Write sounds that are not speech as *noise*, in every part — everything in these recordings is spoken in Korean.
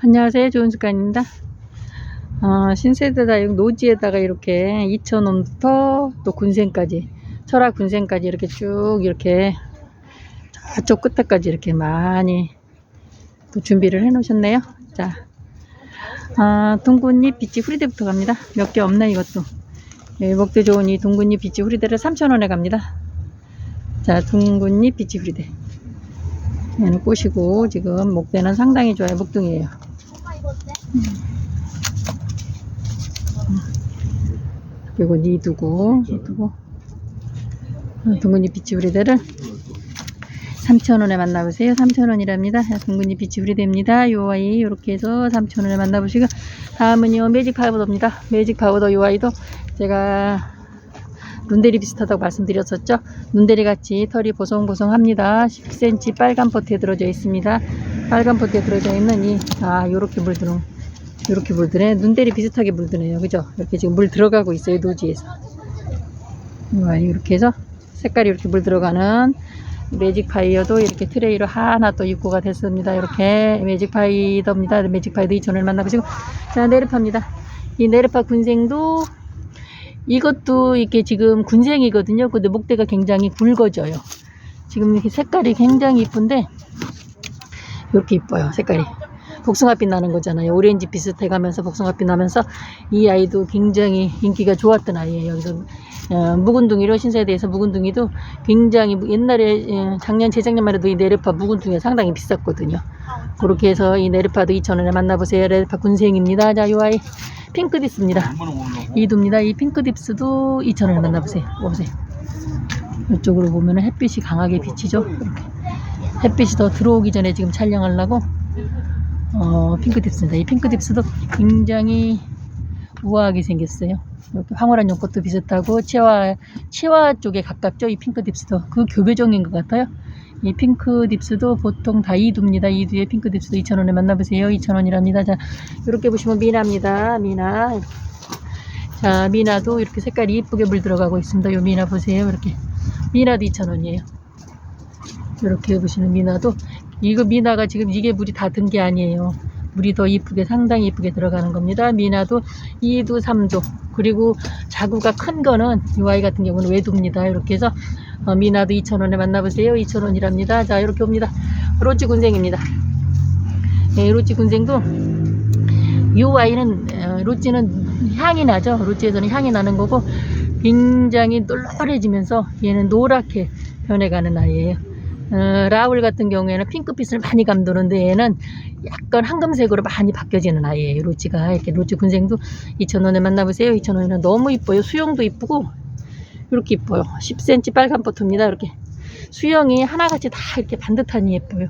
안녕하세요. 좋은 습관입니다. 어, 신세대다육 노지에다가 이렇게 2,000원부터 또 군생까지, 철학 군생까지 이렇게 쭉 이렇게 저쪽 끝에까지 이렇게 많이 또 준비를 해 놓으셨네요. 자, 아, 둥근잎 비치 후리대부터 갑니다. 몇 개 없네, 이것도. 예, 먹기 좋은 이 둥근잎 비치 후리대를 3,000원에 갑니다. 자, 둥근잎 비치 후리대. 얘는 꽃이고, 지금 목대는 상당히 좋아요. 목둥이에요. 그리고 니두고, 니두고. 둥근잎 비치 후리대를 3,000원에 만나보세요. 3,000원이랍니다. 둥근잎 비치 후리대입니다. 요 아이, 요렇게 해서 3,000원에 만나보시고. 다음은요, 매직 파우더입니다. 매직 파우더 요 아이도 제가 눈대리 비슷하다고 말씀드렸었죠. 눈대리 같이 털이 보송보송합니다. 10cm 빨간 포트에 들어져 있습니다. 빨간 포트에 들어져 있는 이, 아, 요렇게 물드는, 요렇게 물드네. 눈대리 비슷하게 물드네요. 그죠? 이렇게 지금 물 들어가고 있어요. 노지에서. 와, 이렇게 해서 색깔이 이렇게 물 들어가는 매직 파이어도 이렇게 트레이로 하나 또 입고가 됐습니다. 이렇게 매직 파이더입니다. 매직 파이더 2,000원을 만나보시고. 자, 네르파입니다. 이 네르파 군생도 이것도 이렇게 지금 군생이거든요. 근데 목대가 굉장히 굵어져요. 지금 이렇게 색깔이 굉장히 이쁜데 이렇게 이뻐요. 색깔이. 복숭아빛 나는 거잖아요. 오렌지 비슷해 가면서 복숭아빛 나면서 이 아이도 굉장히 인기가 좋았던 아이예요. 그래서 어, 묵은둥이로 신세대에서 묵은둥이도 굉장히 옛날에 예, 작년 재작년만 해도 이 네르파 묵은둥이가 상당히 비쌌거든요. 그렇게 해서 이 네르파도 2,000원에 만나보세요. 네르파 군생입니다. 자, 이 아이 핑크디스입니다. 이두입니다. 이 핑크딥스도 2,000원에 만나보세요. 보세요. 이쪽으로 보면 햇빛이 강하게 비치죠. 이렇게. 햇빛이 더 들어오기 전에 지금 촬영하려고 어, 핑크딥스입니다. 이 핑크딥스도 굉장히 우아하게 생겼어요. 이렇게 황홀한 연꽃도 비슷하고 치와 치와 쪽에 가깝죠. 이 핑크딥스도 그 교배종인 것 같아요. 이 핑크딥스도 보통 다 이두입니다. 이두의 핑크딥스도 2,000원에 만나보세요. 2,000원이랍니다. 자, 이렇게 보시면 미나입니다. 미나. 자, 미나도 이렇게 색깔이 이쁘게 물 들어가고 있습니다. 요 미나 보세요. 이렇게. 미나도 2,000원이에요. 이렇게 보시는 미나도 이거 미나가 지금 이게 물이 다 든 게 아니에요. 물이 더 이쁘게 상당히 이쁘게 들어가는 겁니다. 미나도 2두, 3두 그리고 자구가 큰 거는 이 아이 같은 경우는 외두입니다. 이렇게 해서 어, 미나도 2,000원에 만나보세요. 2,000원이랍니다. 자 이렇게 옵니다. 로지 군생입니다. 네, 로지 군생도 이 아이는 어, 로지는 향이 나죠. 로지에서는 향이 나는 거고 굉장히 똘똘해지면서 얘는 노랗게 변해가는 아이예요. 어, 라울 같은 경우에는 핑크빛을 많이 감도는데 얘는 약간 황금색으로 많이 바뀌어지는 아이예요. 로지가 이렇게 로지 군생도 2,000원에 만나보세요. 2,000원이면 너무 이뻐요. 수영도 이쁘고 이렇게 이뻐요. 10cm 빨간 버터입니다. 이렇게 수영이 하나같이 다 이렇게 반듯하니 예뻐요.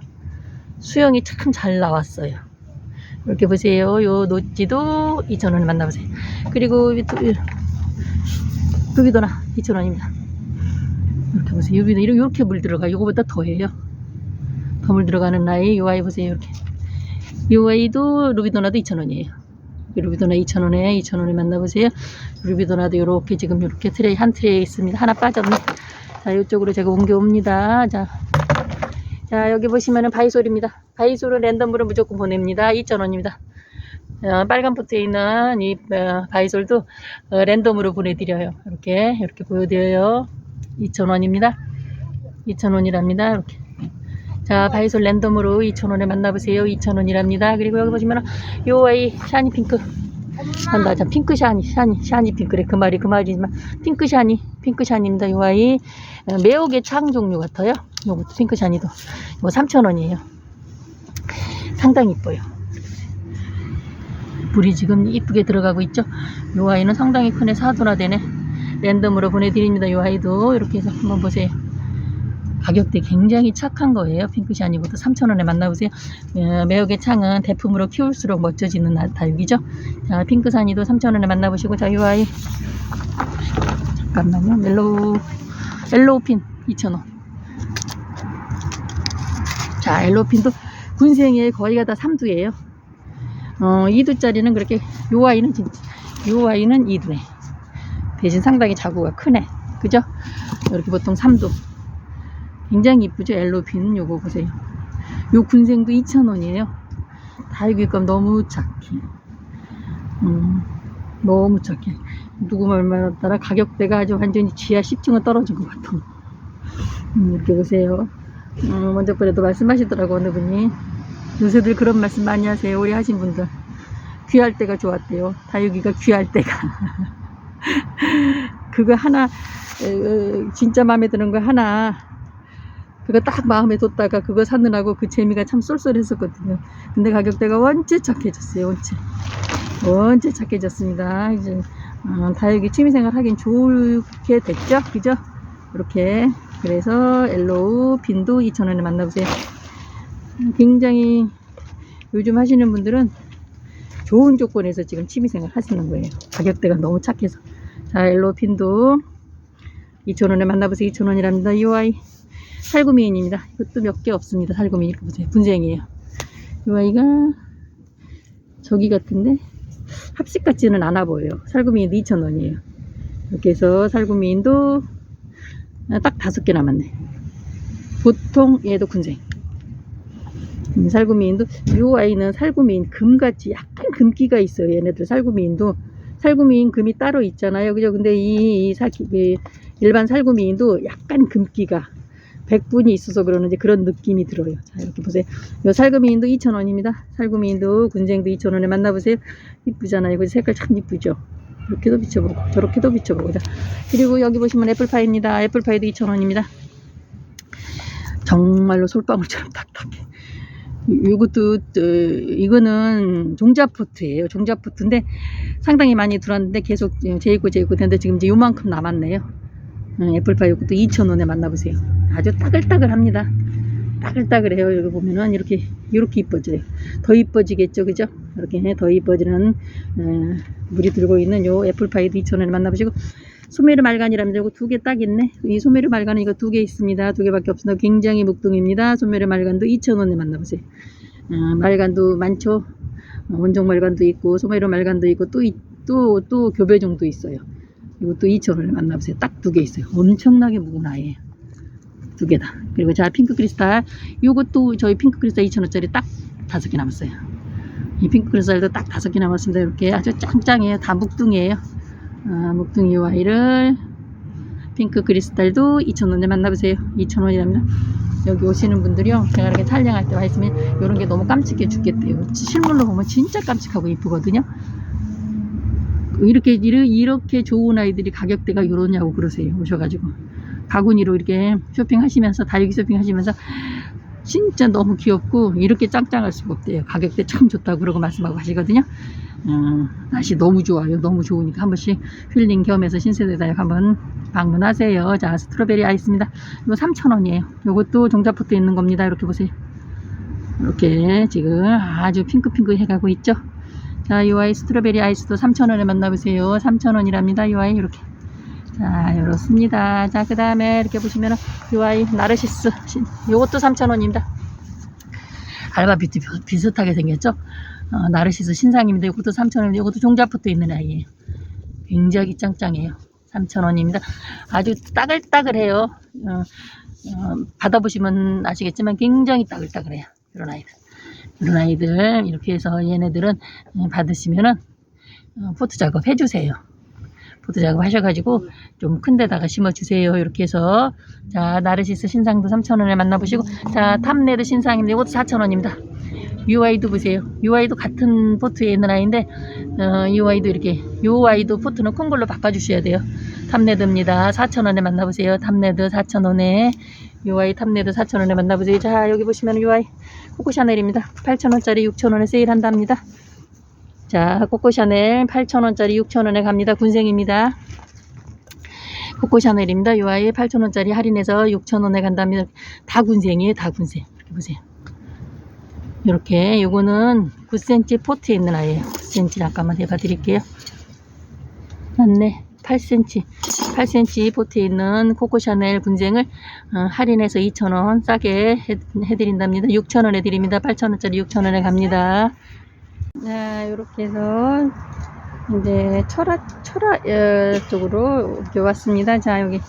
수영이 참 잘 나왔어요. 이렇게 보세요. 요 노지도 2,000원에 만나보세요. 그리고 루비도나 2,000원입니다. 이렇게 보세요. 여기도 이렇게, 물 들어가. 이거보다 더해요. 더 물 들어가는 아이, 이 아이 보세요. 이렇게. 이 아이도 루비도나도 2,000원이에요. 루비도나 2,000원에 2,000원에 만나보세요. 루비도나도 이렇게 지금 이렇게 트레이, 한 트레이 있습니다. 하나 빠졌네. 자, 이쪽으로 제가 옮겨옵니다. 자. 자, 여기 보시면은 바이솔입니다. 바이솔은 랜덤으로 무조건 보냅니다. 2,000원입니다. 어, 빨간 포트에 있는 이 어, 바이솔도 어, 랜덤으로 보내드려요. 이렇게, 이렇게 보여드려요. 2,000원입니다. 2,000원이랍니다. 이렇게. 자, 바이솔 랜덤으로 2,000원에 만나보세요. 2,000원이랍니다. 그리고 여기 보시면 요 아이 샤니 핑크. 한다. 자, 핑크 샤니, 샤니, 샤니 핑크래. 그 말이 그 말이지만 핑크 샤니, 핑크 샤니입니다. 요 아이 어, 매혹의 창 종류 같아요. 요것도 핑크 샤니도. 이거 3,000원이에요. 상당히 이뻐요. 물이 지금 이쁘게 들어가고 있죠. 요 아이는 상당히 큰 애 사도나 되네. 랜덤으로 보내드립니다. 요 아이도 이렇게 해서 한번 보세요. 가격대 굉장히 착한 거예요. 핑크샤니부터 3,000원에 만나보세요. 어, 매혹의 창은 대품으로 키울수록 멋져지는 나- 다육이죠. 자, 핑크샤니도 3,000원에 만나보시고, 자, 요 아이. 잠깐만요. 멜로우, 엘로우핀 2,000원. 자, 엘로우핀도 군생에 거의가 다 3두예요. 어, 2두짜리는 그렇게, 요 아이는 진짜, 요 아이는 2두네. 대신 상당히 자구가 크네. 그죠? 이렇게 보통 3두. 굉장히 이쁘죠? 엘로핀 요거 보세요. 요 군생도 2,000원이에요. 다육이감 너무 착해. 음, 너무 착해. 누구 말만 따라 가격대가 아주 완전히 지하 10층은 떨어진 것 같아. 음, 이렇게 보세요. 음, 먼저 그래도 말씀하시더라고, 어느 분이. 요새들 그런 말씀 많이 하세요. 우리 하신 분들. 귀할 때가 좋았대요. 다육이가 귀할 때가. *laughs* *laughs* 그거 하나, 에, 진짜 마음에 드는 거 하나, 그거 딱 마음에 뒀다가 그거 사느라고 그 재미가 참 쏠쏠했었거든요. 근데 가격대가 원체 착해졌어요, 원체. 원체 착해졌습니다. 이제, 어, 다육이 취미생활 하긴 좋게 됐죠? 그죠? 이렇게. 그래서 엘로우 빈도 2,000원에 만나보세요. 굉장히 요즘 하시는 분들은 좋은 조건에서 지금 취미생활 하시는 거예요. 가격대가 너무 착해서. 자, 엘로우 빈도 2,000원에 만나보세요. 2,000원이랍니다. UI 살구미인입니다. 이것도 몇 개 없습니다. 살구미인 이렇게 보세요. 분쟁이에요. UI가 저기 같은데 합식 같지는 않아 보여요. 살구미인도 2,000원이에요. 이렇게 해서 살구미인도 딱 다섯 개 남았네. 보통 얘도 군생. 음, 살구미인도 요 아이는 살구미인 금같이 약간 금기가 있어요. 얘네들 살구미인도 살구미인 금이 따로 있잖아요. 그죠? 근데 이, 이 사, 그 일반 살구미인도 약간 금기가 백분이 있어서 그러는지 그런 느낌이 들어요. 자, 이렇게 보세요. 요 살구미인도 2,000원입니다. 살구미인도 군생도 2,000원에 만나보세요. 이쁘잖아요. 그죠? 색깔 참 이쁘죠? 이렇게도 비춰보고, 저렇게도 비춰보고. 자, 그리고 여기 보시면 애플파이입니다. 애플파이도 2,000원입니다. 정말로 솔방울처럼 딱딱해. 이것도 어, 이거는 종자포트예요. 종자포트인데 상당히 많이 들어왔는데 계속 재입고 재입고 되는데 지금 이제 요만큼 남았네요. 음, 애플파이 이것도 2,000원에 만나보세요. 아주 따글따글합니다. 따글따글해요. 여기 보면은 이렇게 이렇게 이뻐져요. 더 이뻐지겠죠, 그죠? 이렇게 해, 더 이뻐지는 어, 물이 들고 있는 요 애플파이도 2,000원에 만나보시고 소메르 말간이라면 이거 두 개 딱 있네. 이 소메르 말간은 이거 두 개 있습니다. 두 개밖에 없습니다. 굉장히 묵둥입니다. 소메르 말간도 2,000원에 만나보세요. 어, 말간도 많죠. 어, 원종 말간도 있고 소메르 말간도 있고 또또 또 교배종도 있어요. 이것도 2,000원에 만나보세요. 딱 두 개 있어요. 엄청나게 묵은 아이예요. 두 개다. 그리고 자 핑크 크리스탈 요것도 저희 핑크 크리스탈 2,000원짜리 딱 다섯 개 남았어요. 이 핑크 크리스탈도 딱 다섯 개 남았습니다. 이렇게 아주 짱짱해요. 다 묵둥이에요. 아, 묵둥이 와이를 핑크 크리스탈도 2,000원에 만나보세요. 2,000원이랍니다. 여기 오시는 분들이요. 제가 이렇게 촬영할 때 와 있으면 이런 게 너무 깜찍해 죽겠대요. 실물로 보면 진짜 깜찍하고 이쁘거든요. 이렇게 이렇게 좋은 아이들이 가격대가 이러냐고 그러세요. 오셔가지고 바구니로 이렇게 쇼핑하시면서 다육이 쇼핑하시면서 진짜 너무 귀엽고 이렇게 짱짱할 수가 없대요. 가격대 참 좋다고 그러고 말씀하고 하시거든요. 음, 날씨 너무 좋아요. 너무 좋으니까 한 번씩 힐링 겸해서 신세대 다육 한번 방문하세요. 자, 스트로베리 아이스입니다. 이거 3,000원이에요. 이것도 종자포트 있는 겁니다. 이렇게 보세요. 이렇게 지금 아주 핑크핑크 해가고 있죠. 자, 이 아이 스트로베리 아이스도 3,000원에 만나보세요. 3,000원이랍니다. 이 아이 이렇게. 자, 이렇습니다. 자, 그 다음에 이렇게 보시면은 이 아이 나르시스. 이것도 3,000원입니다. 알바 뷰티 비- 비슷하게 생겼죠? 어, 나르시스 신상입니다. 이것도 3,000원. 이것도 종자포트 있는 아이예요. 굉장히 짱짱해요. 3,000원입니다. 아주 따글따글해요. 어, 어, 받아보시면 아시겠지만 굉장히 따글따글해요. 이런 아이들. 이런 아이들 이렇게 해서 얘네들은 음, 받으시면은 어, 포트 작업 해주세요. 포트 작업 하셔가지고 좀 큰 데다가 심어주세요. 이렇게 해서 자 나르시스 신상도 3,000원에 만나보시고 자 탑레드 신상인데 이것도 4,000원입니다. UI도 보세요. UI도 같은 포트에 있는 아이인데 어, UI도 이렇게 UI도 포트는 큰 걸로 바꿔주셔야 돼요. 탑레드입니다. 4,000원에 만나보세요. 탑레드 4,000원에 UI 탑레드 4,000원에 만나보세요. 자 여기 보시면 UI 코코 샤넬입니다. 8,000원짜리 6,000원에 세일한답니다. 자 코코 샤넬 8,000원짜리 6,000원에 갑니다. 군생입니다. 코코 샤넬입니다. UI 8,000원짜리 할인해서 6,000원에 간다면 다 군생이에요. 다 군생. 이렇게 보세요. 이렇게 요거는 9cm 포트에 있는 아이예요. 9cm 잠깐만 해봐 드릴게요. 맞네. 8cm. 8cm 포트에 있는 코코 샤넬 군생을 어, 할인해서 2,000원 싸게 해, 해드린답니다. 6,000원에 드립니다. 8,000원짜리 6,000원에 갑니다. 자, 이렇게 해서 이제 철화, 철화 어, 쪽으로 왔습니다. 자, 여기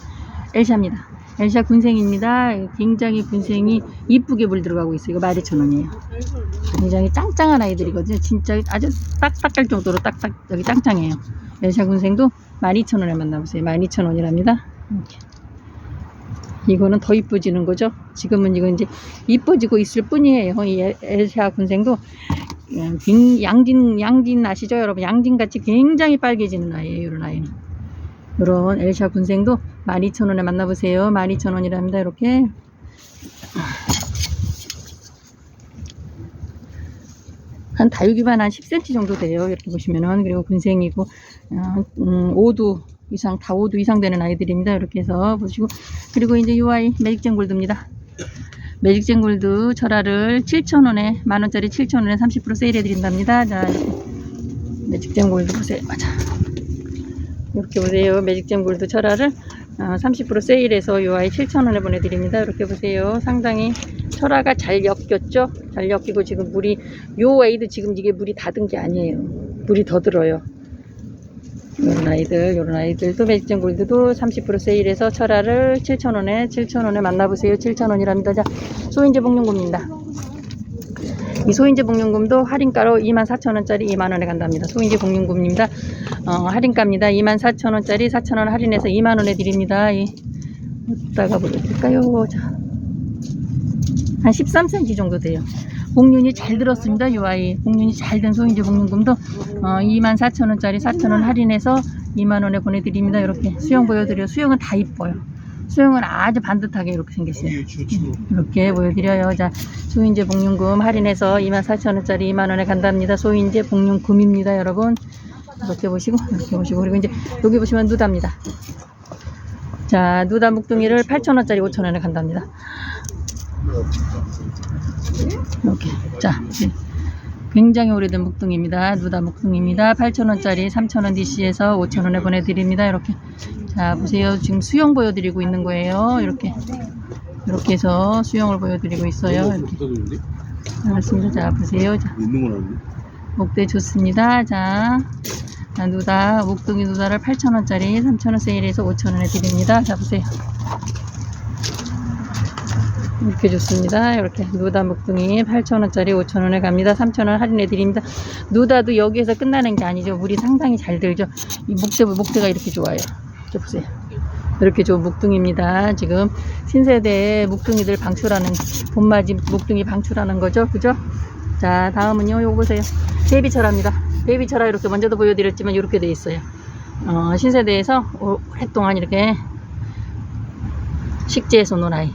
엘샤입니다. 엘샤 군생입니다. 굉장히 군생이 이쁘게 물 들어가고 있어요. 이거 12,000원이에요. 굉장히 짱짱한 아이들이거든요. 진짜 아주 딱딱할 정도로 딱딱 여기 짱짱해요. 엘샤 군생도 12,000원에 만나보세요. 12,000원이랍니다. 이렇게. 이거는 더 이뻐지는 거죠. 지금은 이거 이제 이뻐지고 있을 뿐이에요. 이 엘- 엘샤 군생도 양진 양진 아시죠, 여러분? 양진 같이 굉장히 빨개지는 아이예요. 이런 아이는. 이런 엘샤 군생도 12,000원에 만나보세요. 12,000원이랍니다. 이렇게. 한 다육이만 한 10cm 정도 돼요. 이렇게 보시면은. 그리고 군생이고, 어, 음, 5두 이상, 다 5두 이상 되는 아이들입니다. 이렇게 해서 보시고. 그리고 이제 이 아이 매직젠 골드입니다. 매직젠 골드 철화를 7,000원에, 만원짜리 7,000원에 30% 세일해 드린답니다. 자, 이렇게. 매직젠 골드 보세요. 맞아. 이렇게 보세요. 매직젠 골드 철화를 어, 30% 세일해서 요 아이 7,000원에 보내드립니다. 이렇게 보세요. 상당히 철화가 잘 엮였죠? 잘 엮이고 지금 물이 요 아이도 지금 이게 물이 닫은 게 아니에요. 물이 더 들어요. 요런 아이들, 요런 아이들도 매직젠 골드도 30% 세일해서 철화를 7,000원에 7,000원에 만나보세요. 7,000원이랍니다. 자, 소인제 복륜금입니다. 이 소인제 복륜금도 할인가로 24,000원짜리 2만원에 간답니다. 소인제 복륜금입니다. 어, 할인가입니다. 24,000원짜리 4,000원 할인해서 2만원에 드립니다. 이, 어디다가 보여드릴까요? 자, 한 13cm 정도 돼요. 복륜이 잘 들었습니다. 요 아이. 복륜이 잘 된 소인제 복륜금도 어, 24,000원짜리 4,000원 할인해서 2만원에 보내드립니다. 이렇게 수영 보여드려요. 수영은 다 이뻐요. 수영은 아주 반듯하게 이렇게 생겼어요. 이렇게 보여드려요. 자, 소인제 복륜금 할인해서 24,000원짜리 2만원에 간답니다. 소인제 복륜금입니다, 여러분. 이렇게 보시고, 이렇게 보시고, 그리고 이제 여기 보시면 누다입니다. 자, 누다 묵둥이를 8,000원짜리 5,000원에 간답니다. 이렇게. 자, 네. 굉장히 오래된 묵둥이입니다. 누다 묵둥이입니다. 8,000원짜리 3,000원 DC에서 5,000원에 보내드립니다. 이렇게. 자, 보세요. 지금 수영 보여드리고 있는 거예요. 이렇게. 이렇게 해서 수영을 보여드리고 있어요. 이렇게. 알았습니다. 자, 보세요. 자, 있는 건 아닌데? 목대 좋습니다. 자, 자, 누다, 목둥이 누다를 8,000원짜리 3,000원 세일해서 5,000원에 드립니다. 자, 보세요. 이렇게 좋습니다. 이렇게 누다 목둥이 8,000원짜리 5,000원에 갑니다. 3,000원 할인해 드립니다. 누다도 여기에서 끝나는 게 아니죠. 물이 상당히 잘 들죠. 이 목대, 목대가 이렇게 좋아요. 저 보세요. 이렇게 좋은 목둥입니다. 지금 신세대의 목둥이들 방출하는 봄맞이 목둥이 방출하는 거죠. 그죠? 자, 다음은요. 요거 보세요. 데이비철화입니다. 데이비철화 이렇게 먼저도 보여드렸지만 이렇게 돼 있어요. 어, 신세대에서 오랫동안 이렇게 식재에서 논 아이.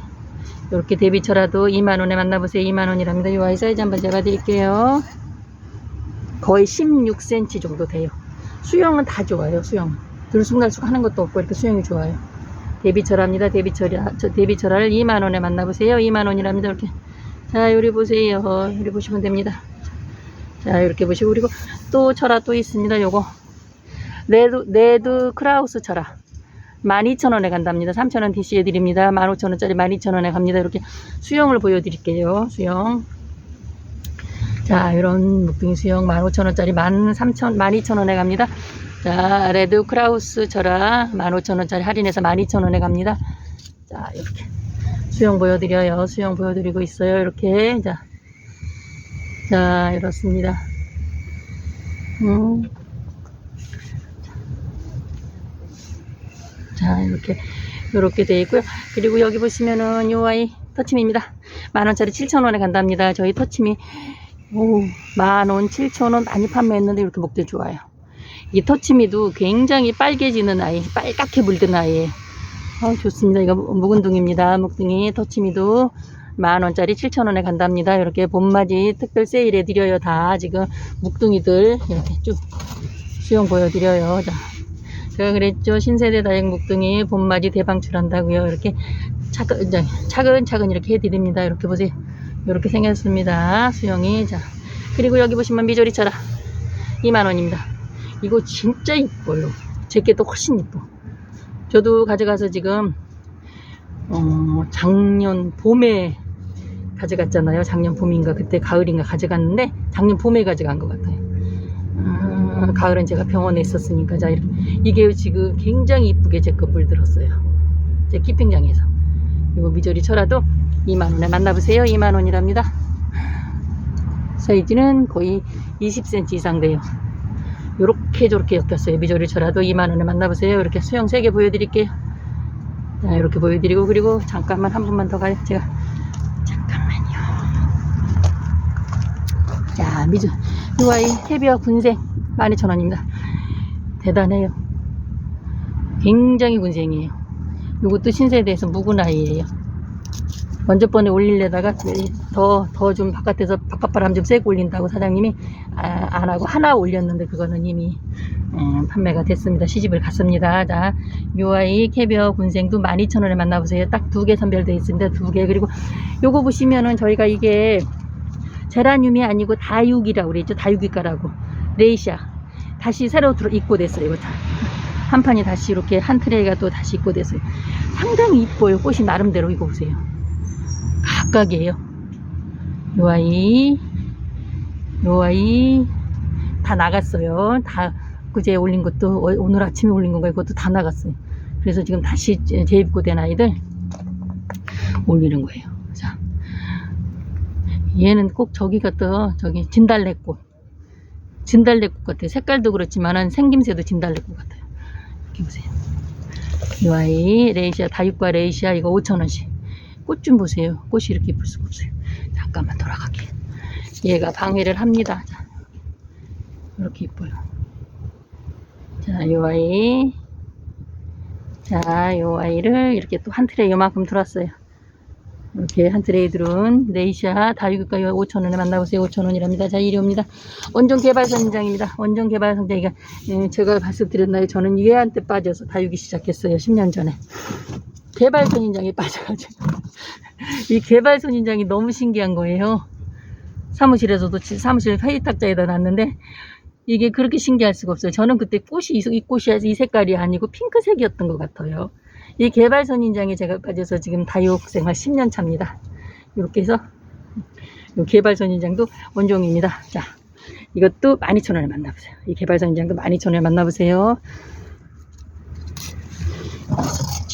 이렇게 데이비철화도 2만원에 만나보세요. 2만원이랍니다. 이 아이 사이즈 한번 잡아드릴게요. 거의 16cm 정도 돼요. 수영은 다 좋아요. 수영. 들쑥날쑥 하는 것도 없고 이렇게 수영이 좋아요. 데비철합니다. 데비철, 저 데비철을 2만원에 만나보세요. 2만원이랍니다. 이렇게. 자, 요리 보세요. 요리 보시면 됩니다. 자, 이렇게 보시고. 그리고 또 철화 또 있습니다. 요거. 레드, 레드 크라우스 철화. 12,000원에 간답니다. 3,000원 DC에 드립니다. 15,000원짜리 12,000원에 갑니다. 이렇게 수영을 보여드릴게요. 수영. 자, 이런 묵둥이 수영 15,000원짜리 13,000, 12,000원에 갑니다. 자, 레드 크라우스 철화 15,000원짜리 할인해서 12,000원에 갑니다. 자, 이렇게 수영 보여드려요. 수영 보여드리고 있어요. 이렇게. 자, 자, 이렇습니다. 음. 자, 이렇게, 이렇게 되어 있고요. 그리고 여기 보시면은 요 아이 터침입니다. 만원짜리 7,000원에 간답니다. 저희 터침이, 오, 만원, 7,000원 많이 판매했는데 이렇게 목대 좋아요. 이 터치미도 굉장히 빨개지는 아이, 빨갛게 물든 아이예요. 아, 좋습니다. 이거 묵은둥입니다. 묵둥이 터치미도 만원짜리 7천원에 간답니다. 이렇게 봄맞이 특별 세일 해 드려요. 다 지금 묵둥이들 이렇게 쭉 수영 보여드려요. 자, 제가 그랬죠. 신세대 다육 묵둥이 봄맞이 대방출한다고요. 이렇게 차근, 차근차근 이렇게 해드립니다. 이렇게 보세요. 이렇게 생겼습니다. 수영이. 자, 그리고 여기 보시면 미조리 차라 2만원입니다. 이거 진짜 이뻐요. 제게 더 훨씬 이뻐. 저도 가져가서 지금 어, 작년 봄에 가져갔잖아요. 작년 봄인가 그때 가을인가 가져갔는데 작년 봄에 가져간 것 같아요. 아, 가을은 제가 병원에 있었으니까 자 이렇게. 이게 지금 굉장히 이쁘게 제거 물들었어요. 제 키핑장에서 이거 미저리 철화도 2만 원에 만나보세요 2만 원이랍니다 사이즈는 거의 20cm 이상 돼요 요렇게 저렇게 엮였어요. 미저리 철화도 2만원에 만나보세요. 이렇게 수영 3개 보여드릴게요. 자 이렇게 보여드리고 그리고 잠깐만 한 번만 더 가요. 제가 잠깐만요. 자 미저 이 아이 헤비와 군생 12,000원입니다. 대단해요. 굉장히 군생이에요. 이것도 신세대에서 묵은 아이예요 먼저 번에 올리려다가 더 더 좀 바깥에서 바깥바람 좀 쐬고 올린다고 사장님이 아, 안 하고 하나 올렸는데 그거는 이미 음, 판매가 됐습니다. 시집을 갔습니다. 자, 요 아이 캐비어 군생도 12,000원에 만나보세요. 딱 두 개 선별되어 있습니다. 두 개. 그리고 요거 보시면은 저희가 이게 제라늄이 아니고 다육이라고 그랬죠. 다육이가라고. 레이샤. 다시 새로 들어 입고 됐어요. 이거 다. 한 판이 다시 이렇게 한 트레이가 또 다시 입고 됐어요. 상당히 이뻐요. 꽃이 나름대로 이거 보세요. 각각이에요. 요 아이, 요 아이 다 나갔어요. 다 그제 올린 것도 어- 오늘 아침에 올린 건가 이것도 다 나갔어요. 그래서 지금 다시 재- 재입고된 아이들 올리는 거예요. 자, 얘는 꼭 저기가 또 저기 진달래꽃, 진달래꽃 같아요. 색깔도 그렇지만은 생김새도 진달래꽃 같아요. 이렇게 보세요. 이 아이 레이시아 다육과 레이시아 이거 5천 원씩. 꽃 좀 보세요. 꽃이 이렇게 예쁠 수가 없어요. 잠깐만 돌아갈게요. 얘가 방해를 합니다. 자, 이렇게 이뻐요. 자, 이 아이. 자, 이 아이를 이렇게 또 한 트레이 요만큼 들었어요. 이렇게 한 트레이 들은 레이시아 다육가 5,000원에 만나보세요. 5,000원이랍니다. 자, 이리 옵니다. 원전 개발 선장입니다. 원전 개발 선장이가 예, 제가 말씀드렸나요? 저는 얘한테 빠져서 다육이 시작했어요. 10년 전에. 개발 선인장에 빠져가지고. 이 개발 선인장이 너무 신기한 거예요. 사무실에서도 지- 사무실 회의 탁자에다 놨는데 이게 그렇게 신기할 수가 없어요. 저는 그때 꽃이 이, 이 꽃이 이 색깔이 아니고 핑크색이었던 것 같아요. 이 개발 선인장에 제가 빠져서 지금 다육 생활 10년 차입니다. 이렇게 해서 이 개발 선인장도 원종입니다. 자, 이것도 12,000원에 만나보세요. 이 개발 선인장도 12,000원에 만나보세요.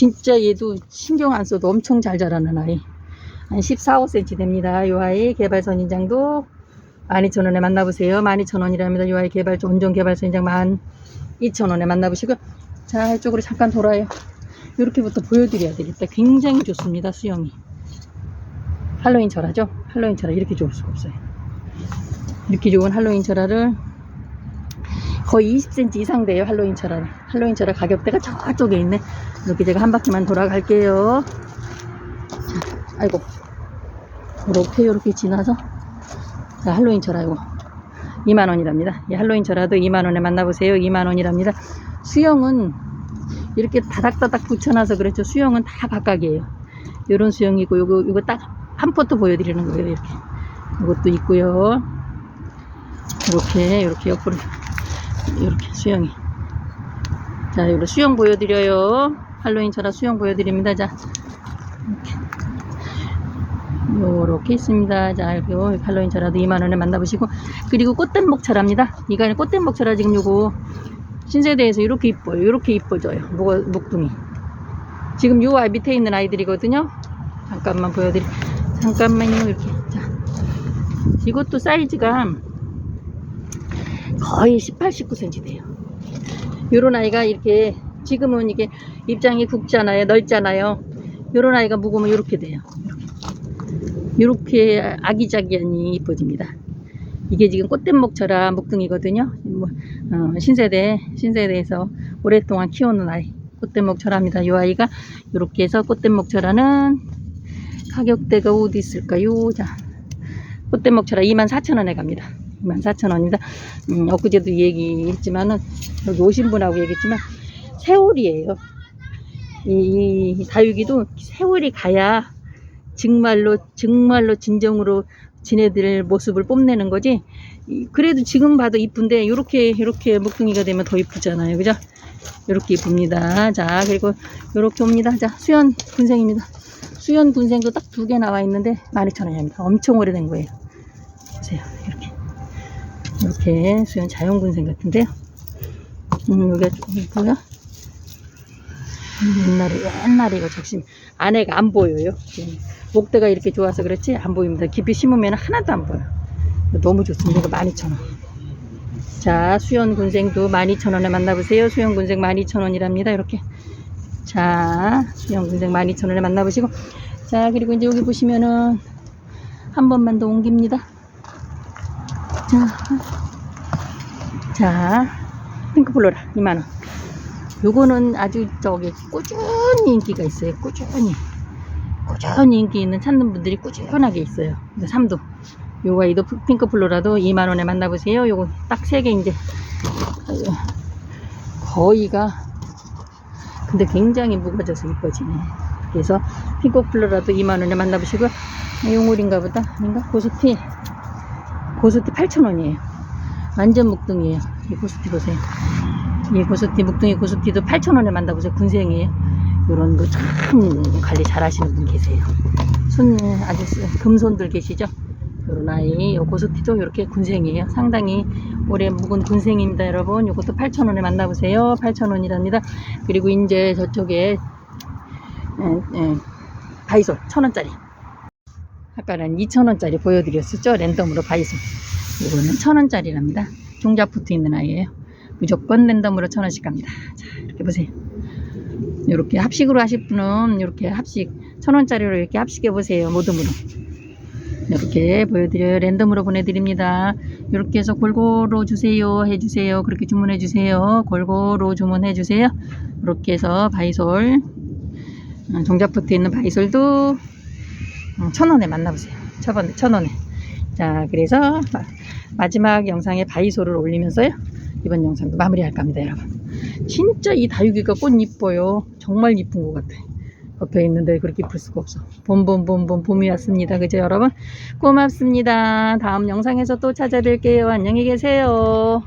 진짜 얘도 신경 안 써도 엄청 잘 자라는 아이. 한 14, 5cm 됩니다. 이 아이 개발 선인장도 12,000원에 만나보세요. 12,000원이랍니다. 이 아이 개발, 원종 개발 선인장 12,000원에 만나보시고. 자, 이쪽으로 잠깐 돌아요. 이렇게부터 보여드려야 되겠다. 굉장히 좋습니다. 수영이. 할로윈 철화죠? 할로윈 철화 이렇게 좋을 수가 없어요. 이렇게 좋은 할로윈 철화를 거의 20cm 이상 돼요. 할로윈 철화는. 할로윈 철화 가격대가 저쪽에 있네. 이렇게 제가 한 바퀴만 돌아갈게요. 자, 아이고. 이렇게 이렇게 지나서 자, 할로윈 철화 이거 2만원이랍니다. 이 할로윈 철화도 2만원에 만나보세요. 2만원이랍니다. 수영은 이렇게 다닥다닥 붙여놔서 그렇죠. 수영은 다 각각이에요. 요런 수영이고 요거 요거 딱 한 포트 보여드리는 거예요. 이렇게 이것도 있고요. 이렇게 이렇게 옆으로 이렇게 수영이 자 요런 수영 보여드려요. 할로윈 철화 수영 보여드립니다. 자 이렇게 있습니다. 자, 요 할로윈 철화도 2만원에 만나보시고, 그리고 꽃댄목 철화입니다. 이거는 철화 지금 요거, 신세대에서 이렇게 이뻐요. 이렇게 이뻐져요. 목, 목둥이. 지금 요 아이 밑에 있는 아이들이거든요. 잠깐만 보여드릴, 잠깐만요. 이렇게. 자. 이것도 사이즈가 거의 18, 19cm 돼요. 요런 아이가 이렇게, 지금은 이게 입장이 굵잖아요. 넓잖아요. 요런 아이가 묵으면 이렇게 돼요. 이렇게 아기자기하니 이뻐집니다. 이게 지금 꽃댄목철화 목둥이거든요. 뭐, 어, 신세대, 신세대에서 오랫동안 키우는 아이. 꽃댄목철화입니다. 이 아이가 이렇게 해서 꽃댄목철화는 가격대가 어디 있을까요? 자, 꽃댄목철화 24,000원에 갑니다. 24,000원입니다. 음, 엊그제도 얘기했지만은, 여기 오신 분하고 얘기했지만, 세월이에요. 이, 이 다육이도 세월이 가야 정말로 정말로 진정으로 지네들 모습을 뽐내는 거지. 이- 그래도 지금 봐도 이쁜데 요렇게 요렇게 목둥이가 되면 더 이쁘잖아요, 그죠? 요렇게 이쁩니다. 자 그리고 요렇게 옵니다. 자 수연 군생입니다. 수연 군생도 딱 두 개 나와 있는데 12,000원입니다. 엄청 오래된 거예요. 보세요, 이렇게 이렇게 수연 자연 군생 같은데요. 음 여기가 조금 뭐야? 옛날에 옛날에 이거 적심 안에가 안 보여요. 목대가 이렇게 좋아서 그렇지 안 보입니다. 깊이 심으면 하나도 안 보여. 너무 좋습니다. 이거 12,000원. 자 수연 군생도 12,000원에 만나보세요. 수연 군생 12,000원이랍니다. 이렇게 자 수연 군생 12,000원에 만나보시고 자 그리고 이제 여기 보시면은 한 번만 더 옮깁니다. 자, 자 핑크플로라 2만원. 요거는 아주 저기 꾸준히 인기가 있어요. 꾸준히. 꾸준히 인기 있는 찾는 분들이 꾸준하게 있어요. 3도. 요거 이도 핑크플로라도 2만원에 만나보세요. 요거 딱 3개 이제. 거의가. 근데 굉장히 무거워져서 이뻐지네. 그래서 핑크플로라도 2만원에 만나보시고. 용울인가 보다. 아닌가? 고스티. 고스티 8,000원이에요. 완전 묵둥이에요. 이 고스티 보세요. 이 고스티, 묵둥이 고스티도 8,000원에 만나보세요. 군생이에요. 요런 거 참 관리 잘 하시는 분 계세요. 손, 아주 쓰- 금손들 계시죠? 요런 아이, 요 고스티도 이렇게 군생이에요. 상당히 올해 묵은 군생입니다, 여러분. 요것도 8,000원에 만나보세요. 8,000원이랍니다. 그리고 이제 저쪽에, 에, 에, 바이솔, 1,000원짜리. 아까는 2,000원짜리 보여드렸었죠? 랜덤으로 바이솔. 이거는 1,000원짜리랍니다. 종자 붙어 있는 아이예요. 무조건 랜덤으로 1,000원씩 갑니다. 자, 이렇게 보세요. 이렇게 합식으로 하실 분은 이렇게 합식 1,000원짜리로 이렇게 합식해 보세요. 모듬으로. 이렇게 보여드려요. 랜덤으로 보내드립니다. 이렇게 해서 골고루 주세요. 해주세요. 그렇게 주문해 주세요. 골고루 주문해 주세요. 이렇게 해서 바이솔 어, 종자 붙어 있는 바이솔도 음, 천 원에 만나보세요. 천 원, 천 원에. 자, 그래서 마, 마지막 영상에 바이솔을 올리면서요. 이번 영상도 마무리할까 합니다, 여러분. 진짜 이 다육이가 꽃 이뻐요. 정말 이쁜 것 같아. 덮여 있는데 그렇게 이쁠 수가 없어. 봄봄봄봄 봄이 왔습니다. 그죠, 여러분? 고맙습니다. 다음 영상에서 또 찾아뵐게요. 안녕히 계세요.